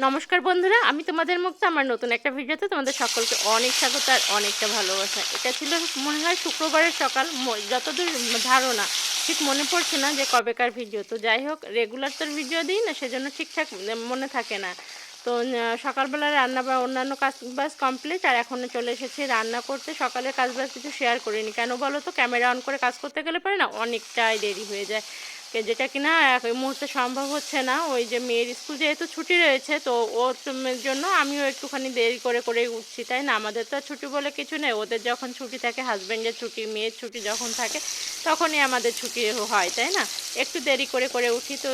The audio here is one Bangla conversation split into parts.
নমস্কার বন্ধুরা, আমি তোমাদের মুক্ত আমার নতুন একটা ভিডিওতে তোমাদের সকলকে অনেক স্বাগত আর অনেকটা ভালোবাসা। এটা ছিল মনে হয় শুক্রবারের সকাল যতদূর ধারণা, ঠিক মনে পড়ছে না যে কবেকার ভিডিও। তো যাই হোক, রেগুলার তোর ভিডিও দিই না, সেজন্য ঠিকঠাক মনে থাকে না। তো সকালবেলা রান্না বা অন্যান্য কাজ বাজ কমপ্লিট আর এখন চলে এসেছি রান্না করতে। সকালের কাজ বাজ কিছু শেয়ার করিনি। কেন বলো তো ক্যামেরা অন করে কাজ করতে গেলে পারে না অনেকটাই দেরি হয়ে যায়। যেটা কিনা এই মুহূর্তে সম্ভব হচ্ছে না। ওই যে মেয়ের স্কুল যেহেতু ছুটি রয়েছে, তো ওর জন্য- আমিও একটুখানি দেরি করে করে উঠছি, তাই না? আমাদের তো ছুটি বলে কিছু নেই। ওদের যখন ছুটি থাকে হাজব্যান্ডের ছুটি, মেয়ের ছুটি যখন থাকে, তখনই আমাদের ছুটি হয়, তাই না? একটু দেরি করে করে উঠি, তো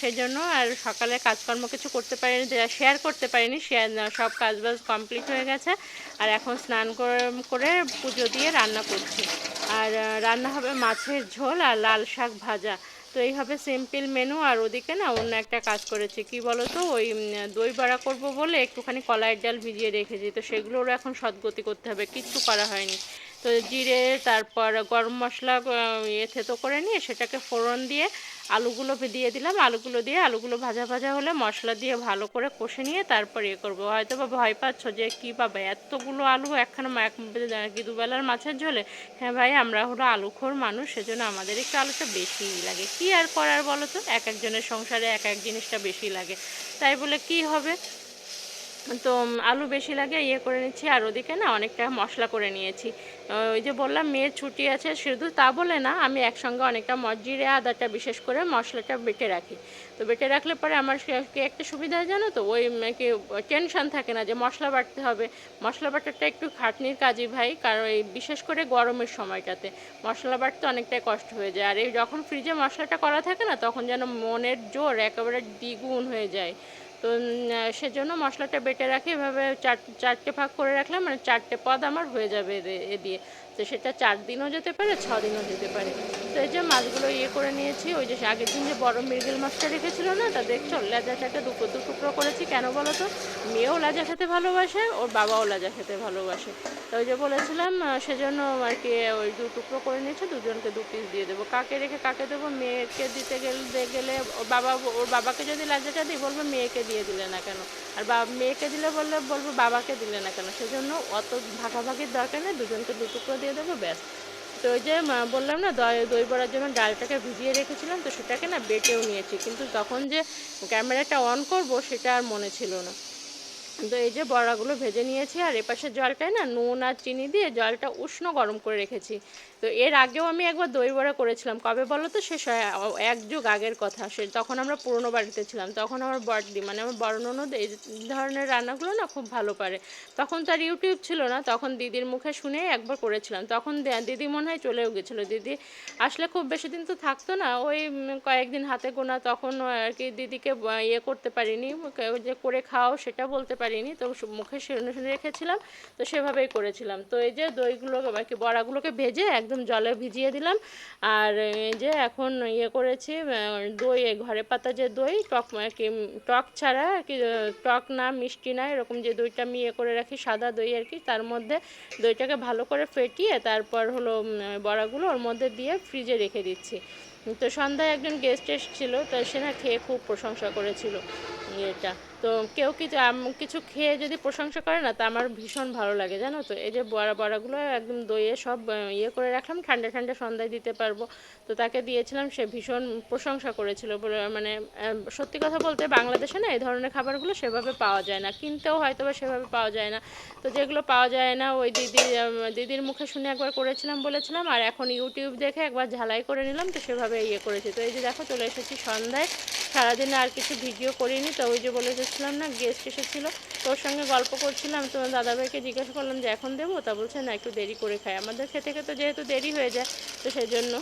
সেই জন্য আর সকালে কাজকর্ম কিছু করতে পারিনি শেয়ার করতে পারিনি শেয়ার সব কাজ বাজ কমপ্লিট হয়ে গেছে। আর এখন স্নান করে পুজো দিয়ে রান্না করছি। আর রান্না হবে মাছের ঝোল আর লাল শাক ভাজা। তো এইভাবে সিম্পল মেনু আর ওদিকে না অন্য একটা কাজ করেছি। কি বলো তো ওই দই বড়া করব বলে একটুখানি কলাইয়ের ডাল ভিজিয়ে রেখেছি। তো সেগুলোরও এখন সদগতি করতে হবে, কিচ্ছু করা হয়নি। তো জিরে, তারপর গরম মশলা এ থেতো করে নিয়ে সেটাকে ফোড়ন দিয়ে আলুগুলো দিয়ে দিলাম। আলুগুলো দিয়ে আলুগুলো ভাজা ভাজা হলে মশলা দিয়ে ভালো করে কষে নিয়ে তারপর ইয়ে করব। হয়তো বা ভয় পাচ্ছ যে কী পাবে? এতগুলো আলু একখানা এক কি দুবেলার মাছের ঝোলে? হ্যাঁ ভাই, আমরা হলো আলুখোর মানুষ, সেজন্য আমাদের একটু আলুটা বেশি লাগে। কি আর করার বলো তো? এক একজনের সংসারে এক এক জিনিসটা বেশি লাগে। তাই বলে কি হবে? তো আলু বেশি লাগে ইয়ে করে নিচ্ছি। আর ওদিকে না অনেকটা মশলা করে নিয়েছি। ওই যে বললাম, মেয়ের ছুটি আছে, শুধু তা বলে না, আমি একসঙ্গে অনেকটা মজিরে আদাটা বিশেষ করে মশলাটা বেটে রাখি। তো বেটে রাখলে পরে আমার একটা সুবিধা হয় জানো তো? ওই কি টেনশন থাকে না যে মশলা বাটতে হবে। মশলা বাটারটা একটু খাটনির কাজই ভাই, কারণ এই বিশেষ করে গরমের সময়টাতে মশলা বাটতে অনেকটাই কষ্ট হয়ে যায়। আর এই যখন ফ্রিজে মশলাটা করা থাকে না, তখন যেন মনের জোর একেবারে দ্বিগুণ হয়ে যায়। তো সেজন্য মশলাটা বেটে রাখি। এভাবে চার, চারটে ভাগ করে রাখলাম মানে চারটে পদ আমার হয়ে যাবে এ- দিয়ে। তো সেটা চার দিনও যেতে পারে, ছ দিনও যেতে পারে। তো এই যে মাছগুলো ইয়ে করে নিয়েছি, ওই যে আগের দিন যে বড় মৃগেল মাছটা রেখেছিল না, তা দেখছ লেজাটাকে দুটো দু টুকরো করেছি। কেন বলো তো? মেয়েও লেজা খেতে ভালোবাসে, ওর বাবাও লেজা খেতে ভালোবাসে। তো ওই যে বলেছিলাম সেজন্য আর কি ওই দু টুকরো করে নিয়েছে, দুজনকে দু পিস দিয়ে দেবো। কাকে রেখে কাকে দেবো? মেয়েকে দিতে গেলে গেলে ওর বাবা, ওর বাবাকে যদি লাজাটা দিই, বলব মেয়েকে দিয়ে দিলে না কেন? আর বা, মেয়েকে দিলে বললে, বলব বাবাকে দিলে না কেন? সেজন্য অত ভাগাভাগির দরকার নেই, দুজনকে দু টুকরো দিয়ে দেবো, ব্যাস। তো ওই যে বললাম না, দই দই বড়ার জন্য ডালটাকে ভিজিয়ে রেখেছিলাম, তো সেটাকে না বেটেও নিয়েছি। কিন্তু তখন যে ক্যামেরাটা অন করব, সেটা আর মনে ছিল না। তো এই যে বড়াগুলো ভেজে নিয়েছি, আর এপাশের জলটায় না নুন আর চিনি দিয়ে জলটা উষ্ণ গরম করে রেখেছি। তো এর আগেও আমি একবার দই বড়া করেছিলাম। কবে বলো তো? শেষ হয় এক যুগ আগের কথা। সে তখন আমরা পুরনো বাড়িতে ছিলাম, তখন আমার বড়দি মানে আমার বড় ননদ, এই ধরনের রান্নাগুলো না খুব ভালো পারে। তখন তার ইউটিউব ছিল না, তখন দিদির মুখে শুনে একবার করেছিলাম। তখন দিদি মনে হয় চলেও গেছিল। দিদি আসলে খুব বেশি দিন তো থাকতো না, ওই কয়েকদিন হাতে গোনা, তখন আর কি দিদিকে ইয়ে করতে পারিনি। যে করে খাও সেটা বলতে পারিনি। তো মুখে শুনে শুনে রেখেছিলাম, তো সেভাবেই করেছিলাম। তো এই যে দইগুলো আর কি বড়াগুলোকে ভেজে একদম জলে ভিজিয়ে দিলাম। আর এই যে এখন ইয়ে করেছি দই ঘরে পাতা যে দই, টক কি টক ছাড়া আর কি টক না, মিষ্টি না, এরকম যে দইটা আমি ইয়ে করে রাখি, সাদা দই আর কি, তার মধ্যে দইটাকে ভালো করে ফেটিয়ে তারপর হলো বড়াগুলো ওর মধ্যে দিয়ে ফ্রিজে রেখে দিচ্ছি। তো সন্ধ্যায় একজন গেস্ট এসেছিল, তো সে না খেয়ে খুব প্রশংসা করেছিল এটা তো কেউ কিছু কিছু খেয়ে যদি প্রশংসা করে না, তা আমার ভীষণ ভালো লাগে, জানো তো? এই যে বড়া বড়াগুলো একদম দইয়ে সব ইয়ে করে রাখলাম, ঠান্ডা ঠান্ডা সন্ধ্যায় দিতে পারব। তো তাকে দিয়েছিলাম, সে ভীষণ প্রশংসা করেছিল মানে সত্যি কথা বলতে বাংলাদেশে না এই ধরনের খাবারগুলো সেভাবে পাওয়া যায় না, কিনতেও হয়তো বা সেভাবে পাওয়া যায় না। তো যেগুলো পাওয়া যায় না, ওই দিদি দিদির মুখে শুনে একবার করেছিলাম, বলেছিলাম, আর এখন ইউটিউব দেখে একবার ঝালাই করে নিলাম, তো সেভাবে ইয়ে করেছি। তো এই যে দেখো চলে এসেছি সন্ধ্যায়। সারাদিনে আর কিছু ভিডিও করিনি, তো ওই যে বলে যাচ্ছিলাম না গেস্ট এসেছিল। তোর সঙ্গে গল্প করছিলাম তোমার দাদাভাইকে জিজ্ঞাসা করলাম যে, এখন দেবো? তা বলছে, না, একটু দেরি করে খাই। আমাদের খেতে খেতে যেহেতু দেরি হয়ে যায়, তো সেই জন্য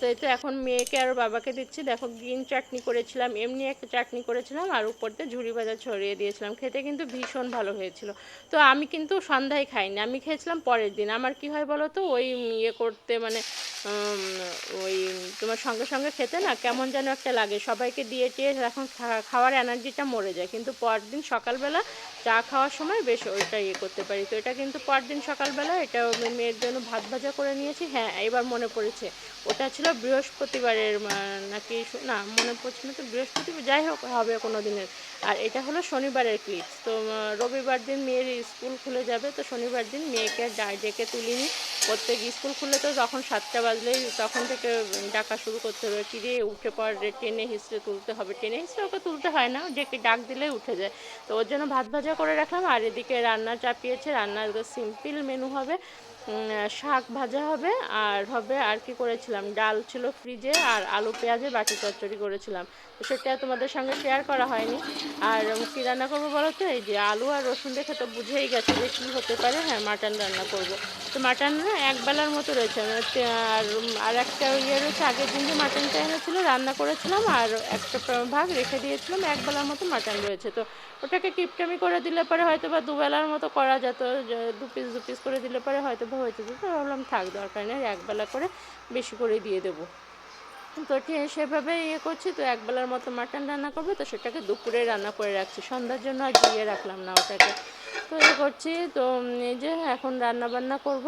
তো এই তো এখন মেয়েকে আর বাবাকে দিচ্ছি। দেখো, গ্রিন চাটনি করেছিলাম, এমনি একটা চাটনি করেছিলাম, আর উপর দিয়ে ঝুড়ি ভাজা ছড়িয়ে দিয়েছিলাম। খেতে কিন্তু ভীষণ ভালো হয়েছিল। তো আমি কিন্তু সন্ধ্যায় খাইনি, আমি খেয়েছিলাম পরের দিন। আমার কি হয় বলো তো, ওই ইয়ে করতে মানে ওই তোমার সঙ্গে সঙ্গে খেতে না কেমন যেন একটা লাগে। সবাইকে দিয়ে টিয়ে এখন খাওয়ার এনার্জিটা মরে যায়। কিন্তু পরের দিন সকালবেলা চা খাওয়ার সময় বেশ ওইটা ইয়ে করতে পারি। তো এটা কিন্তু পরদিন সকালবেলা, এটা মেয়ের জন্য ভাত ভাজা করে নিয়েছি। হ্যাঁ এবার মনে পড়েছে। ওটা ছিল বৃহস্পতিবারের নাকি না, মনে পড়ছে না তো, বৃহস্পতিবার, যাই হোক, হবে কোনো দিনের আর এটা হলো শনিবারের ক্লিপস তো রবিবার দিন মেয়ের স্কুল খুলে যাবে, তো শনিবার দিন মেয়েকে ডেকে তুলিনি। প্রত্যেক স্কুল খুললে তো তখন সাতটা বাজলেই তখন থেকে ডাকা শুরু করতে হবে। কিরে, উঠে পর টেনে হিসড়ে তুলতে হবে। টেনে হিসড়ে ওকে তুলতে হয় না। ডেকে, ডাক দিলেই উঠে যায়। তো ওর জন্য ভাত ভাজা করে রাখলাম। আর এদিকে রান্না চাপিয়েছে, রান্নার সিম্পল মেনু হবে। শাক ভাজা হবে, আর হবে আর কি করেছিলাম? ডাল ছিল ফ্রিজে আর আলু পেঁয়াজে বাটি চচ্চড়ি করেছিলাম। সেটা তোমাদের সঙ্গে শেয়ার করা হয়নি। আর কী রান্না করব বলো তো? এই যে আলু আর রসুন দেখে তো বুঝেই গেছে যে কী হতে পারে। হ্যাঁ মাটন রান্না করব। তো মাটন না এক বেলার মতো রয়েছে। আর আর একটা ইয়ে রয়েছে, আগের দিন যে মাটনটা এনেছিল, রান্না করেছিলাম, আর একটা ভাগ রেখে দিয়েছিলাম, এক বেলার মতো মাটন রয়েছে। তো ওটাকে কিপটামি করে দিলে পরে হয়তো বা দুবেলার মতো করা যেত দু পিস দু পিস করে দিলে পরে হয়তো বা হয়ে যেত। তো ভাবলাম থাক, দরকার নেই একবেলা করে বেশি করে দিয়ে দেবো। ঠিক সেভাবে ইয়ে করছি, তো একবেলার মতো মাটন রান্না করব, তো সেটাকে দুপুরে রান্না করে রাখছি। সন্ধ্যার জন্য আর দিয়ে রাখলাম না ওটাকে। তো ইয়ে করছি, তো এই যে এখন রান্না বান্না করব,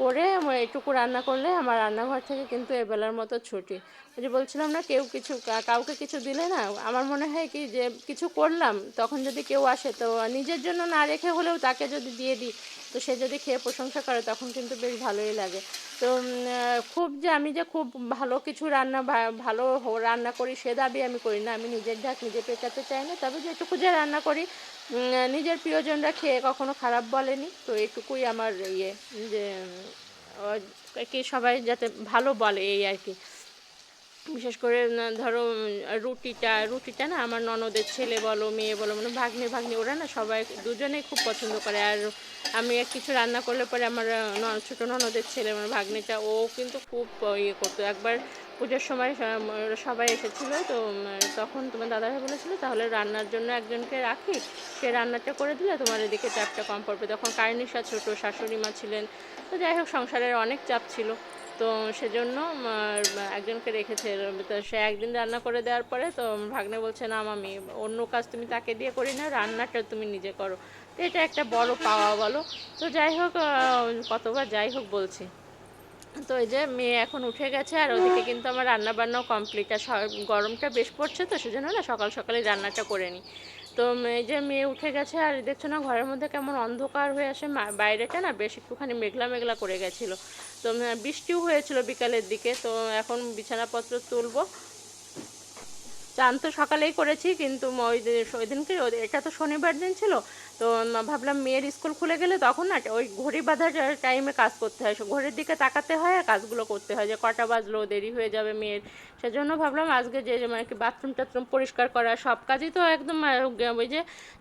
করে এইটুকু রান্না করলে আমার রান্নাঘর থেকে কিন্তু এবেলার মতো ছুটি। ওই যে বলছিলাম না, কেউ কিছু কাউকে কিছু দিলে না, আমার মনে হয় কি যে কিছু করলাম, তখন যদি কেউ আসে, তো নিজের জন্য না রেখে হলেও তাকে যদি দিয়ে দিই, তো সে যদি খেয়ে প্রশংসা করে, তখন কিন্তু বেশ ভালোই লাগে। তো খুব যে আমি যে খুব ভালো কিছু রান্না ভালো রান্না করি সে দাবি আমি করি না। আমি নিজের ঢাক নিজে পেটাতে চাই না, তবে যেটুকু যে রান্না করি নিজের প্রিয়জনরা খেয়ে কখনো খারাপ বলেনি। তো এটুকুই আমার ইয়ে যে কি সবাই যাতে ভালো বলে এই আর কি। বিশেষ করে ধরো রুটিটা রুটিটা না আমার ননদের ছেলে বলো, মেয়ে বলো মানে ভাগ্নে, ভাগ্নি, ওরা না সবাই দুজনেই খুব পছন্দ করে। আর আমি কিছু রান্না করলে পরে আমার ছোটো ননদের ছেলে মানে ভাগ্নিটা, ও কিন্তু খুব ইয়ে করতো। একবার পুজোর সময় সবাই এসেছিল, তো তখন তোমার দাদাভাই বলেছিল, তাহলে রান্নার জন্য একজনকে রাখি। সে রান্নাটা করে দিলে তোমার এদিকে চাপটা কম পড়বে। তখন কারণিশা ছোটো শাশুড়ি মা ছিলেন। তো যাই হোক, সংসারের অনেক চাপ ছিল। তো সেজন্য একজনকে রেখেছে তো সে একদিন রান্না করে দেওয়ার পরে তো ভাগ্নে বলছে, না মামি, অন্য কাজ তুমি তাকে দিয়ে করি না, রান্নাটা তুমি নিজে করো। তো এটা একটা বড় পাওয়া বলো। তো যাই হোক কতবার যাই হোক বলছি। তো এই যে মেয়ে এখন উঠে গেছে, আর ওদিকে কিন্তু আমার রান্না বান্নাও কমপ্লিট। আর গরমটা বেশ পড়ছে তো, সেজন্য না সকাল সকালে রান্নাটা করে নিই। তো এই যে মেয়ে উঠে গেছে আর দেখছ না ঘরের মধ্যে কেমন অন্ধকার হয়ে আসে। বাইরেটা না বেশ একটুখানি মেঘলা মেঘলা করে গেছিল। তো বৃষ্টিও হয়েছিল বিকালের দিকে, তো এখন বিছানাপত্র তুলবো। চান তো সকালেই করেছি, কিন্তু ওই ওই দিনকে এটা তো শনিবার দিন ছিল, তো ভাবলাম মেয়ের স্কুল খুলে গেলে তখন না ওই ঘড়ি বাঁধার টাইমে কাজ করতে হয়। ঘড়ির দিকে তাকাতে হয় আর কাজগুলো করতে হয় যে কটা বাজলো, দেরি হয়ে যাবে মেয়ের। সেজন্য ভাবলাম আজকে যে মানে কি বাথরুম টাথরুম পরিষ্কার করা, সব কাজই তো একদম ওই যে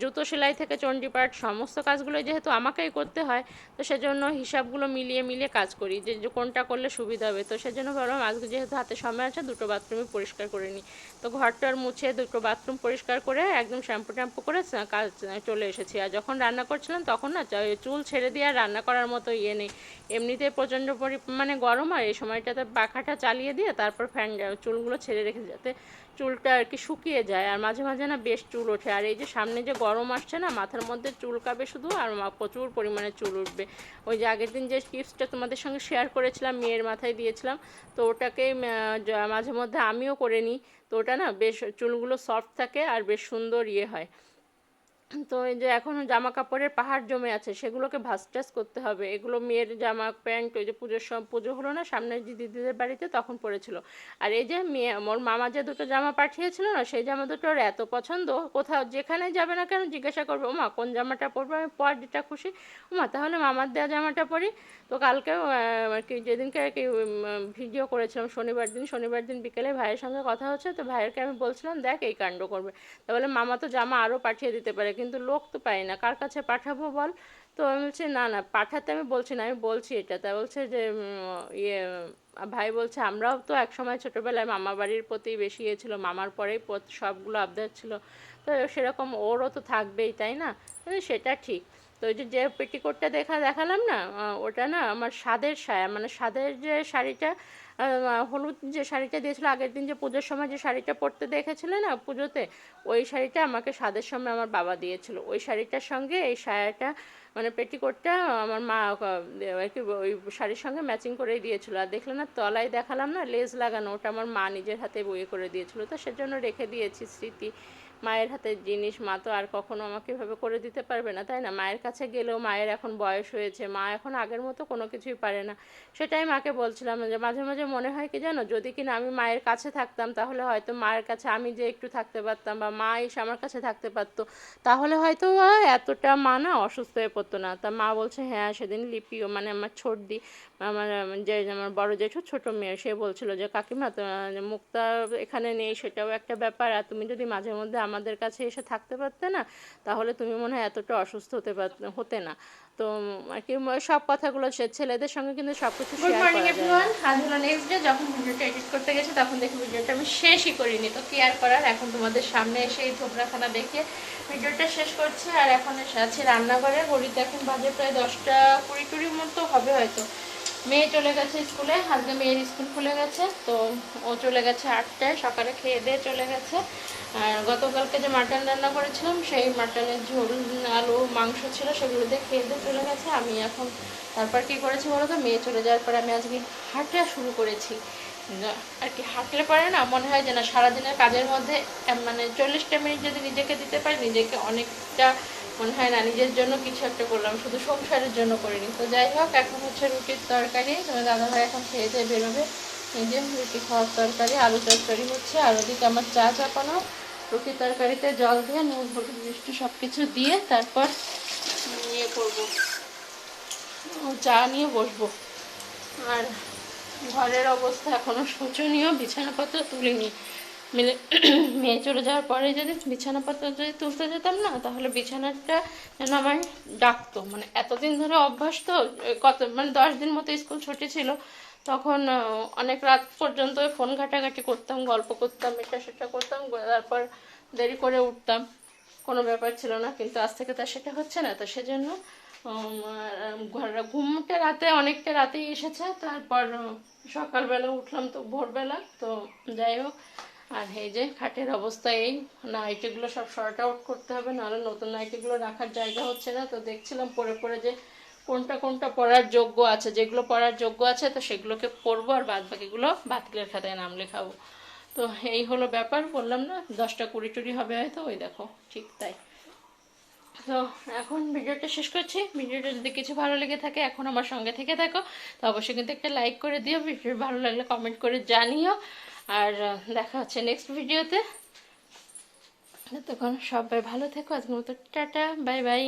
জুতো সেলাই থেকে চণ্ডীপাঠ সমস্ত কাজগুলো যেহেতু আমাকেই করতে হয়, তো সেজন্য হিসাবগুলো মিলিয়ে মিলিয়ে কাজ করি, যে কোনটা করলে সুবিধা হবে। তো সেজন্য ভাবলাম আজকে যেহেতু হাতে সময় আছে, দুটো বাথরুমই পরিষ্কার করে নিই। তো ঘরটার মুছে দুটো বাথরুম পরিষ্কার করে একদম শ্যাম্পু ট্যাম্পু করে কাজ চলে এসেছি। আর যখন রান্না করছিলাম তখন না চুল ছেড়ে দিয়ে আর রান্না করার মতো ইয়ে নেই। এমনিতে প্রচণ্ড পরিমাণে গরম আর এই সময়টাতে পাখাটা চালিয়ে দিয়ে তারপর ফ্যান চুলগুলো ছেড়ে রেখে যাতে চুলটা আর কি শুকিয়ে যায়। আর মাঝে মাঝে না বেশ চুল ওঠে। আর এই যে সামনে যে গরম আসছে না, মাথার মধ্যে চুল কাবে শুধু আর প্রচুর পরিমাণে চুল উঠবে। ওই যে আগের দিন যে টিপসটা তোমাদের সঙ্গে শেয়ার করেছিলাম, মেয়ের মাথায় দিয়েছিলাম, তো ওটাকে মাঝে মধ্যে আমিও করে নিই। তো ওটা না বেশ চুলগুলো সফট থাকে আর বেশ সুন্দর ইয়ে হয়। তো এই যে এখনও জামা কাপড়ের পাহাড় জমে আছে সেগুলোকে ভাস টাস করতে হবে। এগুলো মেয়ের জামা প্যান্ট ওই যে পুজোর সব পুজো হলো না সামনে যে দিদিদের বাড়িতে তখন পড়েছিল আর এই যে মেয়ে মোর মামা যে দুটো জামা পাঠিয়েছিল না সেই জামা দুটো ওর এত পছন্দ কোথাও যেখানে যাবে না কেন জিজ্ঞাসা করবে ওমা কোন জামাটা পরবো? আমি পর যেটা খুশি। ওমা তাহলে মামার দেওয়া জামাটা পরি। তো কালকেও আহ, আর কি যেদিনকে আর কি ভিডিও করেছিলাম শনিবার দিন শনিবার দিন বিকেলে ভাইয়ের সঙ্গে কথা হচ্ছে তো ভাইয়েরকে আমি বলছিলাম দেখ এই কাণ্ড করবে। তা বলে মামা তো জামা আরও পাঠিয়ে দিতে পারে কিন্তু লোক তো পাই না। কার কাছে পাঠাবো বল? তো আমি বলছি, না না, পাঠাতে আমি বলছি না, আমি বলছি এটা। তা বলছে যে ইয়ে ভাই বলছে, আমরাও তো এক সময় ছোটোবেলায় মামা বাড়ির প্রতি বেশি ইয়ে ছিল, মামার পরেই সবগুলো আবদার ছিল। তো সেরকম ওরও তো থাকবেই, তাই না? সেটা ঠিক। তো ওই যে পেটিকোটটা দেখা, দেখালাম না ওটা না আমার স্বাদের সায়া মানে স্বাদের যে শাড়িটা হলুদ যে শাড়িটা দিয়েছিল, আগের দিন যে পুজোর সময় যে শাড়িটা পরতে দেখেছিলে না পুজোতে, ওই শাড়িটা আমাকে স্বাদের সময় আমার বাবা দিয়েছিল। ওই শাড়িটার সঙ্গে এই সায়াটা মানে পেটিকোটটা আমার মা আর কি, ওই শাড়ির সঙ্গে ম্যাচিং করেই দিয়েছিল। আর দেখলে না তলায় দেখালাম না লেজ লাগানো, ওটা আমার মা নিজের হাতে বইয়ে করে দিয়েছিল, তো সেজন্য রেখে দিয়েছি স্মৃতি। মায়ের হাতের জিনিস, মা তো আর কখনো আমাকে এভাবে করে দিতে পারবে না, তাই না? মায়ের কাছে গেলেও মায়ের এখন বয়স হয়েছে, মা এখন আগের মতো কোনো কিছুই পারে না। সেটাই মাকে বলছিলাম যে মাঝে মাঝে মনে হয় কি জানো, যদি কিনা আমি মায়ের কাছে থাকতাম, তাহলে হয়তো মায়ের কাছে আমি যে একটু থাকতে পারতাম বা মা এসে আমার কাছে থাকতে পারতো, তাহলে হয়তো এতটা মা না অসুস্থ হয়ে পড়তো না। তা মা বলছে হ্যাঁ সেদিন লিপিও মানে আমার ছোট দি আমার, যে আমার বড় জেঠু, ছোট মেয়ে, সে বলছিল যে, কাকিমা মুক্তা এখানে নেই, সেটাও একটা ব্যাপার, আর তুমি যদি মাঝে মধ্যে আমাদের কাছে এসে থাকতে পারতে না তাহলে তুমি মনে হয় এতটা অসুস্থ হতে পার হতে না। তো আর কি সব কথাগুলো সে ছেলেদের সঙ্গে কিন্তু সব কিছু গুড মর্নিং এভরিওয়ান আজ হলো নেক্সট ডে যখন ভিডিওটা এডিট করতে গেছি তখন দেখি ভিডিওটা আমি শেষই করিনি। তো কেয়ার করার? এখন তোমাদের সামনে এসে এই ধোবরাখানা দেখে ভিডিওটা শেষ করছি। আর এখন এসে আছি রান্নাঘরে। ঘড়িতে এখন বাজে প্রায় দশটা কুড়ি টুড়ির মতো হবে হয়তো। মেয়ে চলে গেছে স্কুলে। আজকে মেয়ের স্কুল খুলে গেছে। তো ও চলে গেছে আটটায়। সকালে খেয়ে দিয়ে চলে গেছে। আর গতকালকে যে মাটন রান্না করেছিলাম, সেই মাটনের ঝোল, আলু, মাংস ছিল, সেগুলো দিয়ে খেয়ে দিয়ে চলে গেছে। আমি এখন তারপর কি করেছি বলো তো? মেয়ে চলে যাওয়ার পরে আমি আজকে হাঁটা শুরু করেছি। আর কি হাঁটলে পারে না মনে হয় যে না, সারাদিনের কাজের মধ্যে মানে চল্লিশটা মিনিট যদি নিজেকে দিতে পারি, নিজেকে অনেকটা মনে হয় না, নিজের জন্য কিছু একটা করলাম, শুধু সংসারের জন্য করিনি। তো যাই হোক, এখন হচ্ছে রুটির তরকারি। তোমার দাদাভাই এখন খেয়ে দিয়ে বেরোবে। যে রুটি খাওয়ার তরকারি, আলু তরকারি হচ্ছে, আর ওদিকে আমার চা চাপানো। রুটির তরকারিতে জল দিয়ে, নুন, হলুদ মিষ্টি সব কিছু দিয়ে তারপর ইয়ে করব। চা নিয়ে বসবো। আর ঘরের অবস্থা এখনও শোচনীয়। বিছানাপত্র তুলিনি। মিলে মেয়ে চলে যাওয়ার পরে যদি বিছানাপত্র যদি তুলতে যেতাম না, তাহলে বিছানাটা যেন আমার ডাকতো। মানে এতদিন ধরে অভ্যাস তো কত মানে দশ দিন মতো স্কুল ছুটি ছিল তখন অনেক রাত পর্যন্ত ফোন ঘাটাঘাটি করতাম, গল্প করতাম, এটা সেটা করতাম তারপর দেরি করে উঠতাম। কোনো ব্যাপার ছিল না, কিন্তু আজ থেকে তো আর সেটা হচ্ছে না, তো সেজন্য ঘুমটা রাতে, অনেকটা রাতেই এসেছে, তারপর সকালবেলা উঠলাম তো ভোরবেলা, তো যাই হোক, আর এই যে খাটের অবস্থা এই নাইটিগুলো সব শর্ট আউট করতে হবে, নাহলে নতুন নাইটিগুলো রাখার জায়গা হচ্ছে না, তো দেখছিলাম পরে পরে যে কোনটা কোনটা পড়ার যোগ্য আছে? যেগুলো পড়ার যোগ্য আছে, তো সেগুলোকে পড়ব আর বাদ বাকিগুলো বাতিলের খাতায় নাম লেখাবো। তো এই হলো ব্যাপার, বললাম না, দশটা কুড়ি টুড়ি হবে হয়তো, ওই দেখো, ঠিক তাই। তো এখন ভিডিওটা শেষ করছি। ভিডিওটা যদি কিছু ভালো লেগে থাকে, এখন আমার সঙ্গে থেকে থাকো। তো অবশ্যই কিন্তু একটা লাইক করে দিও, ভিডিও ভালো লাগলে কমেন্ট করে জানিও। আর দেখা হচ্ছে নেক্সট ভিডিওতে। তখন সবাই ভালো থেকো, আজকের মতো টাটা বাই বাই